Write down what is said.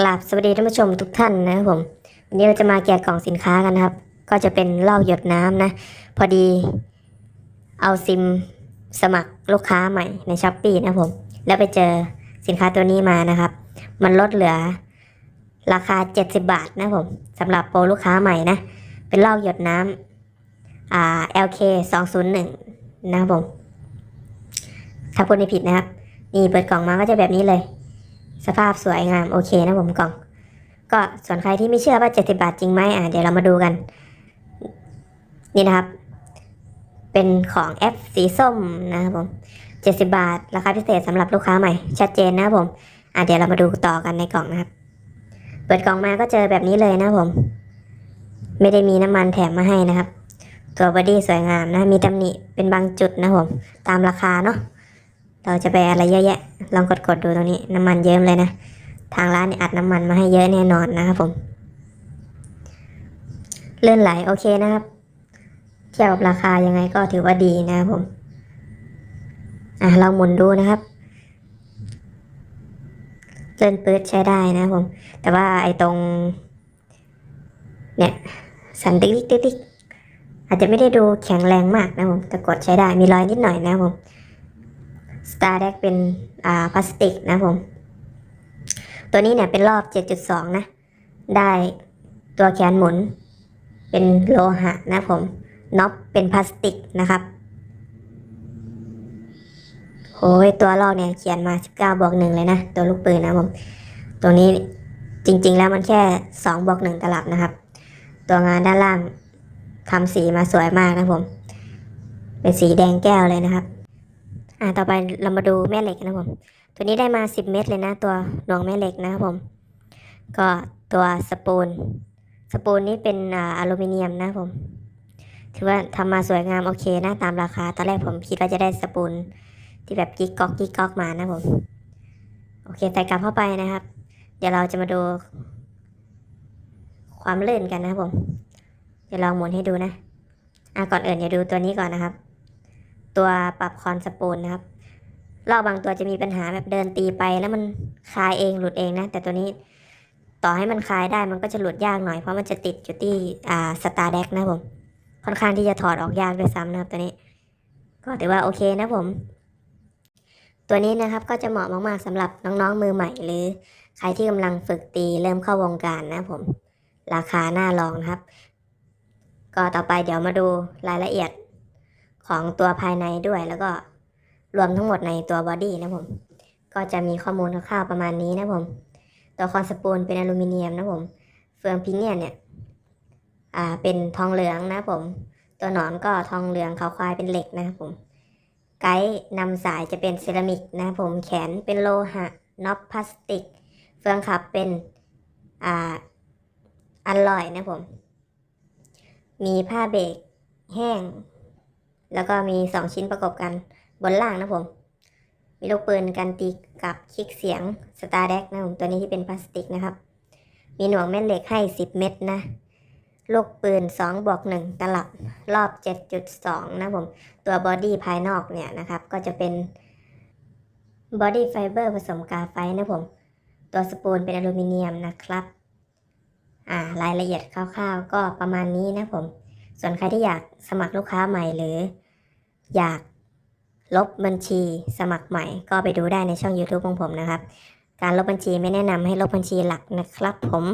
กราบสวัสดีท่านผู้ชมทุกท่านนะครับผมวันนี้เราจะมาแกะกล่องสินค้ากันนะครับ ก็จะเป็นลอกหยดน้ำนะ พอดีเอาซิมสมัครลูกค้าใหม่ในช้อปปีนะครับผม แล้วไปเจอสินค้าตัวนี้มานะครับ มันลดเหลือราคา 70 บาทนะครับผมสำหรับโปรลูกค้าใหม่นะ เป็นลอกหยดน้ำอ่า LK 201นะครับผมถ้าพูดไม่ผิดนะครับ นี่เปิดกล่องมาก็จะแบบนี้เลย สภาพสวยงามโอเคนะผมกล่อง ก็ส่วนใครที่ไม่เชื่อว่า 70 บาทจริงไหมอะเดี๋ยวเรามาดูกัน นี่นะครับ เป็นของแอปสีส้มนะครับผม70 บาท ราคาพิเศษสำหรับลูกค้าใหม่ ชัดเจนนะครับผมอะเดี๋ยวเรามาดูต่อกันในกล่องนะครับ เปิดกล่องมาก็เจอแบบนี้เลยนะครับผม ไม่ได้มีน้ำมันแถมมาให้นะครับ ตัวบอดี้สวยงามนะ มีตำหนิเป็นบางจุดนะครับผม ตามราคาเนาะ เราจะไปอะไรเยอะแยะ ลองกดกดๆดูตรงนี้น้ำมันเยิ้มเลยนะ ทางร้านเนี่ยอัดน้ำมันมาให้เยอะแน่นอนนะครับผมเลื่อนไหลโอเคนะครับ เทียบกับราคายังไงก็ถือว่าดีนะครับผม อะเราหมุนดูนะครับเลื่อนปื๊ดใช้ได้นะครับผม แต่ว่าไอ้ตรง เนี่ยสันติ๊กติ๊กติ๊กอาจจะไม่ได้ดูแข็งแรงมากนะครับผมแต่กดใช้ได้มีรอยนิดหน่อยนะครับผม Star d e c เป็นอ่าพลาสติกนะผม ตัวนี้เนี่ยเป็นรอบ 7.2 นะ ได้ตัวแขนหมุน เป็นโลหะนะผมน็อปเป็นพลาสติกนะครับโอ้ยตัวลอกเนี่ยเขียนมา 19บวก1เลยนะ ตัวลูกปืนนะผมตัวนี้จริงๆแล้วมันแค่2บวก1ตลับนะครับ ตัวงานด้านล่างทำสีมาสวยมากนะผม เป็นสีแดงแก้วเลยนะครับ อ่าต่อไปเรามาดูแม่เหล็กนะผม ตัวนี้ได้มา 10 เม็ดเลยนะ ตัวหน่วงแม่เหล็กนะครับผม ก็ตัวสปูน สปูนนี้เป็นอ่าอลูมิเนียมนะผม ถือว่าทำมาสวยงามโอเคนะตามราคา ตอนแรกผมคิดว่าจะได้สปูนที่แบบกิ๊กก๊อกกิ๊กก๊อกมานะผม โอเคใส่กลับเข้าไปนะครับ เดี๋ยวเราจะมาดู ความลื่นกันนะครับผม เดี๋ยวลองหมุนให้ดูนะอะก่อนอื่นเดี๋ยวดูตัวนี้ก่อนนะครับ ตัวปรับคอนสปูลนะครับรอบบางตัวจะมีปัญหาแบบเดินตีไปแล้วมันคลายเองหลุดเองนะ แต่ตัวนี้ต่อให้มันคลายได้มันก็จะหลุดยากหน่อยเพราะมันจะติดอยู่ที่อ่าสตาร์เด็กนะผมค่อนข้างที่จะถอดออกยากด้วยซ้ำนะครับตัวนี้ ก็ถือว่าโอเคนะผม ตัวนี้นะครับก็จะเหมาะมากๆสำหรับน้องๆมือใหม่หรือใครที่กำลังฝึกตีเริ่มเข้าวงการนะผม ราคาน่าลองนะครับ ก็ต่อไปเดี๋ยวมาดูรายละเอียด ของตัวภายในด้วยแล้วก็รวมทั้งหมดในตัวบอดี้นะผม ก็จะมีข้อมูลคร่าวๆประมาณนี้นะผม ตัวคอนสปูลเป็นอลูมิเนียมนะผม เฟืองพิเนียนเนี่ยอ่าเป็นทองเหลืองนะผม ตัวหนอนก็ทองเหลืองขาวควายเป็นเหล็กนะครับผม ไกด์นำสายจะเป็นเซรามิกนะครับผมแขนเป็นโลหะน็อปพลาสติก เฟืองขับเป็นอ่าอัลลอยนะผม มีผ้าเบรกแห้ง แล้วก็มีสองชิ้นประกอบกันบนล่างนะผม มีลูกปืนกันตีกับคลิกเสียงสตาร์เด็กนะผมตัวนี้ที่เป็นพลาสติกนะครับ มีหน่วงแม่เหล็กให้ 10 เม็ดนะลูกปืน2บวก1ตลับรอบ 7.2 นะผม ตัวบอดี้ภายนอกเนี่ยนะครับ ก็จะเป็นบอดี้ไฟเบอร์ผสมกาไฟนะผม ตัวสปูลเป็นอลูมิเนียมนะครับ อ่ารายละเอียดคร่าวๆ ก็ประมาณนี้นะผม ส่วนใครที่อยากสมัครลูกค้าใหม่หรือ อยากลบบัญชีสมัครใหม่ ก็ไปดูได้ในช่อง YouTube ของผมนะครับ การลบบัญชีไม่แนะนำให้ลบบัญชีหลักนะครับผม